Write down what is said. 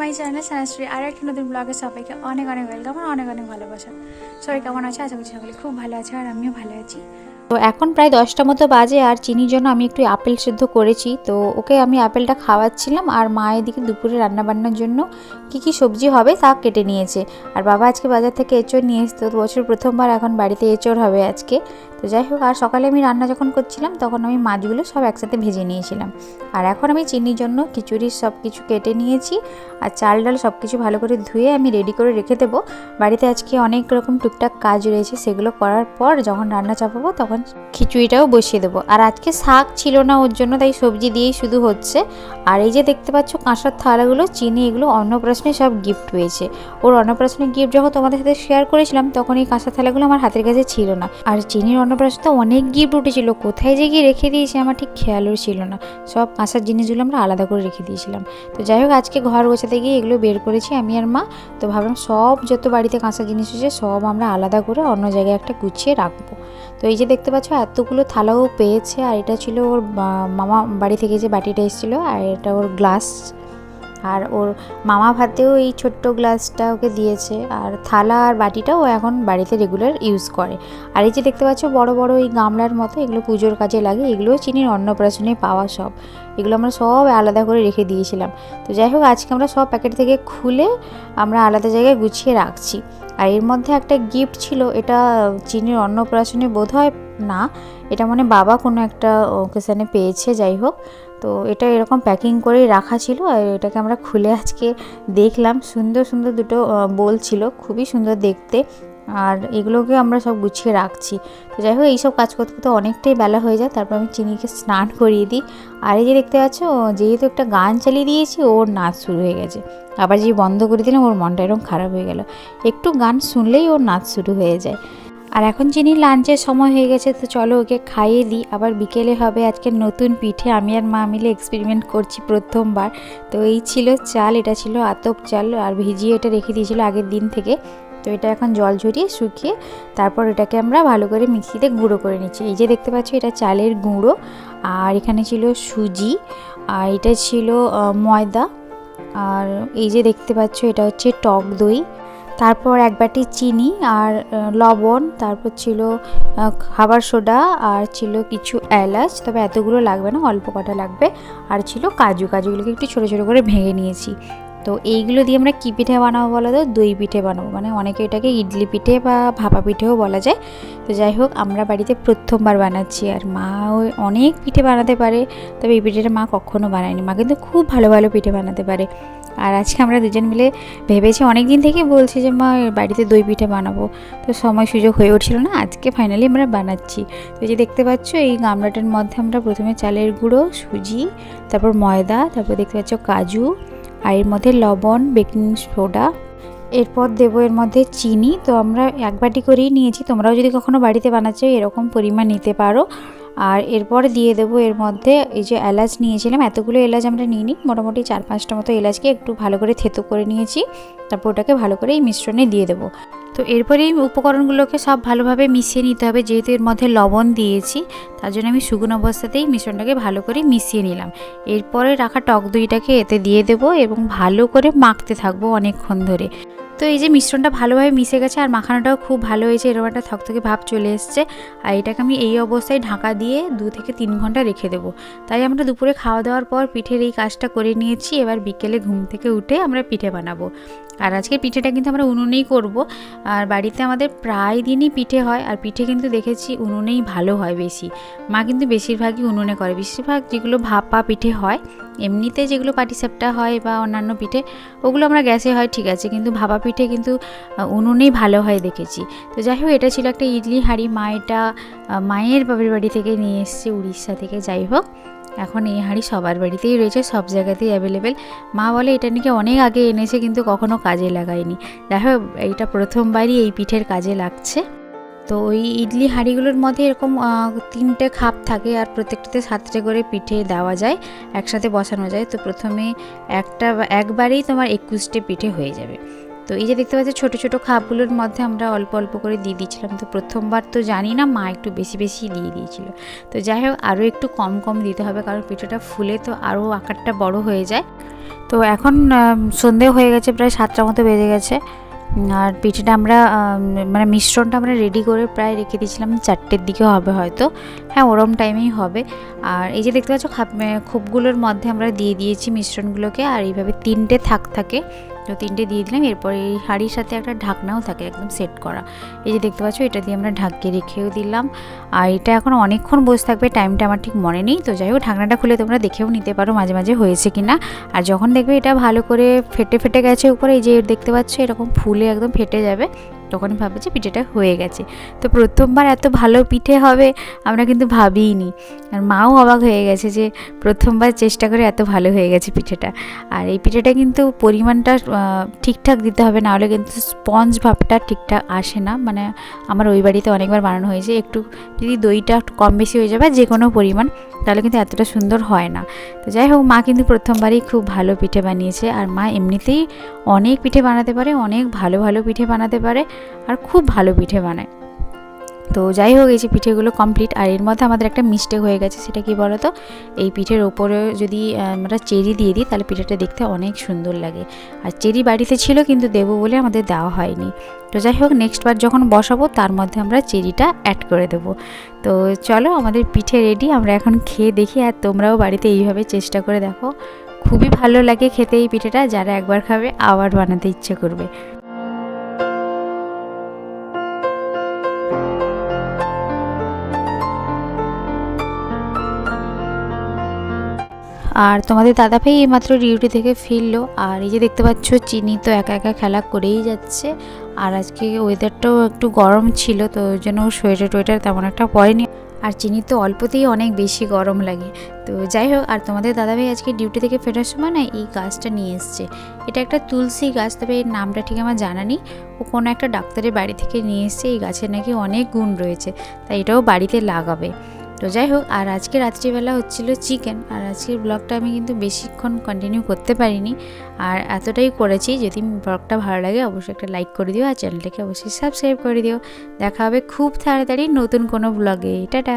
My channel সানাশ্রী আর একটা নতুন ব্লগে সবাইকে অনেক অনেক ওয়েলকাম আর অনেক অনেক ভালোবাসা। সবাই কেমন আছে? আশা করছি সকলে খুব ভালো আছে আর আমিও ভালো আছি। তো এখন প্রায় দশটা মতো বাজে আর চিনির জন্য আমি একটু আপেল সেদ্ধ করেছি। তো ওকে আমি আপেলটা খাওয়াচ্ছিলাম আর মা এদিকে দুপুরে রান্নাবান্নার জন্য কি কি সবজি হবে তা কেটে নিয়েছে। আর বাবা আজকে বাজার থেকে এঁচড় নিয়ে এসতো বছর প্রথমবার এখন বাড়িতে এঁচড় হবে আজকে। তো যাই হোক, আর সকালে আমি রান্না যখন করছিলাম, তখন আমি মাছগুলো সব একসাথে ভেজে নিয়েছিলাম। আর এখন আমি চিনির জন্য খিচুড়ির সব কিছু কেটে নিয়েছি, আর চাল ডাল সব কিছু ভালো করে ধুয়ে আমি রেডি করে রেখে দেবো। বাড়িতে আজকে অনেক রকম টুকটাক কাজ রয়েছে, সেগুলো করার পর যখন রান্না চাপাবো, তখন খিচুড়িটাও বসিয়ে দেবো। আর আজকে শাক ছিল না ওর জন্য, তাই সবজি দিয়েই শুধু হচ্ছে। আর এই যে দেখতে পাচ্ছ কাঁসার থালাগুলো, চিনি এগুলো অন্নপ্রাশনে সব গিফট পেয়েছে। ওর অন্নপ্রাশনে গিফট যখন তোমাদের সাথে শেয়ার করেছিলাম, তখন এই কাঁসার থালাগুলো আমার হাতের কাছে ছিল না। আর চিনির অন্নপ্রাশনে অনেক গিফট উঠেছিল। কোথায় যে গিয়ে রেখে দিয়েছি আমার ঠিক খেয়ালও ছিল না। সব কাঁসার জিনিসগুলো আমরা আলাদা করে রেখে দিয়েছিলাম। তো যাই হোক, আজকে ঘর গোছাতে গিয়ে এগুলো বের করেছি আমি আর মা। তো ভাবলাম সব যত বাড়িতে কাঁসার জিনিস হয়েছে সব আমরা আলাদা করে অন্য জায়গায় একটা গুছিয়ে রাখব। তো এই যে দেখতে পাচ্ছ এতগুলো থালাও পেয়েছে আর এটা ছিল ওর মামা বাড়ি থেকে যে বাটিটা এসেছিল আর এটা ওর গ্লাস আর ওর মামা ভাতেও এই ছোট্ট গ্লাসটা ওকে দিয়েছে। আর থালা আর বাটিটাও এখন বাড়িতে রেগুলার ইউজ করে। আর এই যে দেখতে পাচ্ছ, বড় বড় এই গামলার মতো, এগুলো পুজোর কাজে লাগে এগুলো চিনির অন্নপ্রাশনে পাওয়া সব। এগুলো আমরা সব আলাদা করে রেখে দিয়েছিলাম। তো যাই হোক, আজকে আমরা সব প্যাকেট থেকে খুলে আমরা আলাদা জায়গায় গুছিয়ে রাখছি। আর এর মধ্যে একটা গিফট ছিল, এটা চিনির অন্নপ্রাশনে বোধ হয় না এটা মানে বাবা কোনো একটা ওকেশানে পেয়েছে, যাই হোক। তো এটা এরকম প্যাকিং করেই রাখা ছিল আর এটাকে আমরা খুলে আজকে দেখলাম। সুন্দর সুন্দর দুটো বোল ছিল, খুবই সুন্দর দেখতে। আর এগুলোকে আমরা সব গুছিয়ে রাখছি। তো যাই হোক, এইসব কাজ করতে করতে অনেকটাই বেলা হয়ে যায়, তারপর আমি চিনিকে স্নান করিয়ে দিই। আর এই যে দেখতে পাচ্ছ, যেহেতু একটা গান চালিয়ে দিয়েছি, ওর নাচ শুরু হয়ে গেছে। আবার যে বন্ধ করে দিলাম, ওর মনটা এরকম খারাপ হয়ে গেল। একটু গান শুনলেই ওর নাচ শুরু হয়ে যায়। আর এখন চিনি লাঞ্চের সময় হয়ে গেছে, তো চলো ওকে খাইয়ে দিই। আবার বিকেলে হবে আজকে নতুন পিঠে। আমি আর মা মিলে এক্সপেরিমেন্ট করছি প্রথমবার। তো এই ছিল চাল, এটা ছিল আতপ চাল আর ভিজিয়ে এটা রেখে দিয়েছিল আগের দিন থেকে। তো এটা এখন জল ঝরিয়ে শুকিয়ে তারপর এটাকে আমরা ভালো করে মিক্সিতে গুঁড়ো করে নিচ্ছি। এই যে দেখতে পাচ্ছ, এটা চালের গুঁড়ো। আর এখানে ছিল সুজি। আর এটা ছিল ময়দা। আর এই যে দেখতে পাচ্ছ, এটা হচ্ছে টক দই। তারপর এক বাটি চিনি আর লবণ, তারপর ছিল খাবার সোডা আর ছিল কিছু এলাচ। তবে এতগুলো লাগবে না, অল্প কটা লাগবে। আর ছিল কাজু, কাজুগুলোকে একটু ছোটো ছোটো করে ভেঙে নিয়েছি। তো এইগুলো দিয়ে আমরা কী পিঠে বানাবো বলো তো? দই পিঠে বানাবো। মানে অনেকে এটাকে ইডলি পিঠে বা ভাপা পিঠেও বলা যায়। তো যাই হোক, আমরা বাড়িতে প্রথমবার বানাচ্ছি আর মা অনেক পিঠে বানাতে পারে। তবে এই পিঠেটা মা কখনো বানায়নি। মা কিন্তু খুব ভালো ভালো পিঠে বানাতে পারে। আর আজকে আমরা দুজন মিলে ভেবেছি অনেক দিন থেকেই বলছি যে, মা বাড়িতে দই পিঠে বানাবো। তো সময় সুযোগ হয়ে উঠছিল না। আজকে ফাইনালি আমরা বানাচ্ছি। তো যে দেখতে পাচ্ছ, এই গামলাটার মধ্যে আমরা প্রথমে চালের গুঁড়ো, সুজি, তারপর ময়দা, তারপর দেখতে পাচ্ছ কাজু আর এর মধ্যে লবণ, বেকিং সোডা, এরপর দেব এর মধ্যে চিনি। তো আমরা এক বাটি করেই নিয়েছি। তোমরাও যদি কখনো বাড়িতে বানাচ্ছো, এরকম পরিমাণ নিতে পারো। আর এরপর দিয়ে দেবো এর মধ্যে এই যে এলাচ নিয়েছিলাম, এতগুলো এলাচ আমরা নিইনি, মোটামুটি চার পাঁচটা মতো এলাচকে একটু ভালো করে থেতো করে নিয়েছি, তারপর ওটাকে ভালো করে এই মিশ্রণে দিয়ে দেবো। তো এরপরে এই উপকরণগুলোকে সব ভালোভাবে মিশিয়ে নিতে হবে, যেহেতু এর মধ্যে লবণ দিয়েছি, তার জন্য আমি শুকনো অবস্থাতেই মিশ্রণটাকে ভালো করে মিশিয়ে নিলাম। এরপরে রাখা টক দইটাকে এতে দিয়ে দেবো এবং ভালো করে মাখতে থাকব অনেকক্ষণ ধরে। তো এই যে মিশ্রণটা ভালোভাবে মিশে গেছে আর মাখানোটাও খুব ভালো হয়েছে, এরকম একটা থকথকে ভাব চলে এসছে। আর এটাকে আমি এই অবস্থায় ঢাকা দিয়ে দু থেকে তিন ঘণ্টা রেখে দেবো। তাই আমরা দুপুরে খাওয়া দাওয়ার পর পিঠের এই কাজটা করে নিয়েছি, এবার বিকেলে ঘুম থেকে উঠে আমরা পিঠে বানাবো। আর আজকে পিঠেটা কিন্তু আমরা উনুনেই করব। আর বাড়িতে আমাদের প্রায় দিনই পিঠে হয়। আর পিঠে কিন্তু দেখেছি উনুনেই ভালো হয় বেশি। মা কিন্তু বেশিরভাগই উনুনে করে। বেশিরভাগ যেগুলো ভাপা পিঠে হয়, এমনিতে যেগুলো পাটিসাপটা হয় বা অন্যান্য পিঠে, ওগুলো আমরা গ্যাসে হয়, ঠিক আছে। কিন্তু ভাপা পিঠে কিন্তু উনুনেই ভালো হয় দেখেছি। তো যাই হোক, এটা ছিল একটা ইডলি হাঁড়ি। মা এটা মায়ের বাবার বাড়ি থেকে নিয়ে এসছে উড়িষ্যা থেকে। যাই হোক এখন এই হাঁড়ি সবার বাড়িতেই রয়েছে, সব জায়গাতেই অ্যাভেলেবেল মা বলে, এটা নাকি অনেক আগে এনেছে, কিন্তু কখনো কাজে লাগায়নি। দেখো এইটা প্রথমবারই এই পিঠের কাজে লাগছে। তো ওই ইডলি হাঁড়িগুলোর মধ্যে এরকম তিনটে খাপ থাকে আর প্রত্যেকটাতে সাতটে করে পিঠে দেওয়া যায়, একসাথে বসানো যায়। তো প্রথমে একটা একবারেই তোমার একুশটে পিঠে হয়ে যাবে। তো এই যে দেখতে পাচ্ছি, ছোটো ছোটো খাপগুলোর মধ্যে আমরা অল্প অল্প করে দিয়ে দিয়েছিলাম। তো প্রথমবার তো জানি না, মা একটু বেশি বেশি দিয়ে দিয়েছিল। তো যাই হোক, আরও একটু কম কম দিতে হবে, কারণ পিঠাটা ফুলে তো আরও আকারটা বড় হয়ে যায়। তো এখন সন্ধে হয়ে গেছে, প্রায় সাতটার মতো বেজে গেছে। আর পিঠেটা আমরা মানে মিশ্রণটা আমরা রেডি করে প্রায় রেখে দিয়েছিলাম, চারটের দিকে হবে হয়তো। হ্যাঁ ওরম টাইমেই হবে। আর এই যে দেখতে পাচ্ছ, খাপ খোপগুলোর মধ্যে আমরা দিয়ে দিয়েছি মিশ্রণগুলোকে, আর এইভাবে তিনটে থাক থাকে। তো তিনটে দিয়ে দিলাম, এরপর এই হাঁড়ির সাথে একটা ঢাকনাও থাকে একদম সেট করা। এই যে দেখতে পাচ্ছ, এটা দিয়ে আমরা ঢাককে রেখেও দিলাম। আর এটা এখন অনেকক্ষণ বসে থাকবে টাইমটা আমার ঠিক মনে নেই। তো যাই হোক, ঢাকনাটা খুলে তোমরা দেখেও নিতে পারো মাঝে মাঝে হয়েছে কি না আর যখন দেখবে এটা ভালো করে ফেটে ফেটে গেছে উপরে, এই যে দেখতে পাচ্ছ, এরকম ফুলে একদম ফেটে যাবে। তখনই ভাবে যে পিঠেটা হয়ে গেছে। তো প্রথমবার এত ভালো পিঠে হবে আমরা কিন্তু ভাবিনি আর মাও অবাক হয়ে গেছে যে প্রথমবার চেষ্টা করে এত ভালো হয়ে গেছে পিঠেটা। আর এই পিঠেটা কিন্তু পরিমাণটা ঠিকঠাক দিতে হবে নাহলে কিন্তু স্পঞ্জ ভাবটা ঠিকঠাক আসে না। মানে আমার ওই বাড়িতে অনেকবার বানানো হয়েছে, একটু যদি দইটা একটু কম বেশি হয়ে যাবে যে কোনো পরিমাণ, তাহলে কিন্তু এতটা সুন্দর হয় না। তো যাই হোক, মা কিন্তু প্রথমবারই খুব ভালো পিঠে বানিয়েছে। আর মা এমনিতেই অনেক পিঠে বানাতে পারে, অনেক ভালো ভালো পিঠে বানাতে পারে। আর খুব ভালো পিঠে বানায়। তো যাই হোক, এই যে পিঠেগুলো কমপ্লিট আর এর মধ্যে আমাদের একটা মিস্টেক হয়ে গেছে, সেটা কি বলো তো এই পিঠের ওপরে যদি আমরা চেরি দিয়ে দিই, তাহলে পিঠেটা দেখতে অনেক সুন্দর লাগে। আর চেরি বাড়িতে ছিল, কিন্তু দেবো বলে আমাদের দেওয়া হয়নি। তো যাই হোক নেক্সট বার যখন বসাবো, তার মধ্যে আমরা চেরিটা অ্যাড করে দেবো। তো চলো, আমাদের পিঠে রেডি আমরা এখন খেয়ে দেখি, আর তোমরাও বাড়িতে এইভাবে চেষ্টা করে দেখো। খুবই ভালো লাগে খেতে এই পিঠেটা, যারা একবার খাবে, আবার বানাতে ইচ্ছে করবে। আর তোমাদের দাদাভাই এইমাত্র ডিউটি থেকে ফিরলো। আর এই যে দেখতে পাচ্ছ, চিনি তো একা একা খেলা করেই যাচ্ছে। আর আজকে ওয়েদারটাও একটু গরম ছিল, তো ওই জন্য সোয়েটার টোয়েটার তেমন একটা পরেনি। আর চিনি তো অল্পতেই অনেক বেশি গরম লাগে। তো যাই হোক, আর তোমাদের দাদাভাই আজকে ডিউটি থেকে ফেরার সময় না এই গাছটা নিয়ে এসছে। এটা একটা তুলসী গাছ, তবে এর নামটা ঠিক আমার জানা নেই। ও কোনো একটা ডাক্তারের বাড়ি থেকে নিয়ে এসছে, এই গাছের নাকি অনেক গুণ রয়েছে, তাই এটাও বাড়িতে লাগাবে। তো যাই হোক আর আজকে রাত্রিবেলা হচ্ছিল চিকেন। আর আজকের ব্লগটা আমি কিন্তু বেশিক্ষণ কন্টিনিউ করতে পারিনি। আর এতটাই করেছি, যদি ব্লগটা ভালো লাগে অবশ্যই একটা লাইক করে দিও, আর চ্যানেলটাকে অবশ্যই সাবস্ক্রাইব করে দিও। দেখা হবে খুব তাড়াতাড়ি নতুন কোনো ব্লগে টাটা!